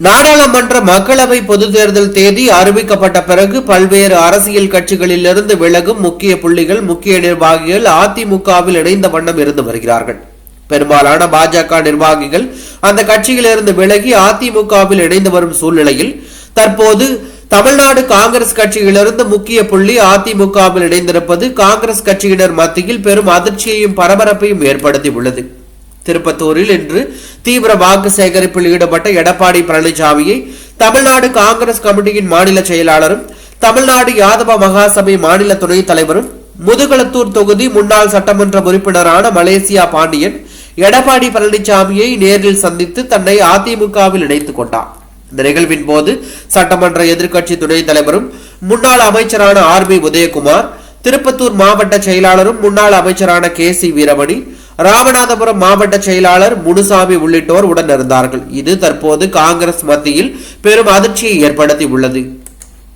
நாடாளுமன்ற மக்களவை பொதுத் தேர்தல் தேதி அறிவிக்கப்பட்ட பிறகு பல்வேறு அரசியல் கட்சிகளிலிருந்து விலகும் முக்கிய புள்ளிகள் முக்கிய நிர்வாகிகள் அதிமுகவில் இணைந்த வண்ணம் இருந்து வருகிறார்கள். பெரும்பாலான பாஜக நிர்வாகிகள் அந்த கட்சியிலிருந்து விலகி அதிமுகவில் இணைந்து வரும் சூழ்நிலையில் தற்போது தமிழ்நாடு காங்கிரஸ் கட்சியிலிருந்து முக்கிய புள்ளி அதிமுகவில் இணைந்திருப்பது காங்கிரஸ் கட்சியினர் மத்தியில் பெரும் அதிர்ச்சியையும் பரபரப்பையும் ஏற்படுத்தி உள்ளது திருப்பத்தூரில் இன்று தீவிர வாக்கு சேகரிப்பில் ஈடுபட்ட எடப்பாடி பழனிசாமியை தமிழ்நாடு காங்கிரஸ் கமிட்டியின் மாநில செயலாளரும் தமிழ்நாடு யாதவ மகாசபை மாநில துணைத் தலைவரும் முதுகளத்தூர் தொகுதி முன்னாள் சட்டமன்ற உறுப்பினரான மலேசியா பாண்டியன் எடப்பாடி பழனிசாமியை நேரில் சந்தித்து தன்னை அதிமுகவில் இணைத்துக் கொண்டார். இந்த நிகழ்வின் போது சட்டமன்ற எதிர்க்கட்சி துணைத் தலைவரும் முன்னாள் அமைச்சரான ஆர் பி உதயகுமார் திருப்பத்தூர் மாவட்ட செயலாளரும் முன்னாள் அமைச்சரான கே சி வீரமணி ராமநாதபுரம் மாவட்ட செயலாளர் முனுசாமி உள்ளிட்டோர் உடன் இருந்தார்கள் இது தற்போது காங்கிரஸ் மத்தியில் பெரும் அதிர்ச்சியை ஏற்படுத்தி உள்ளது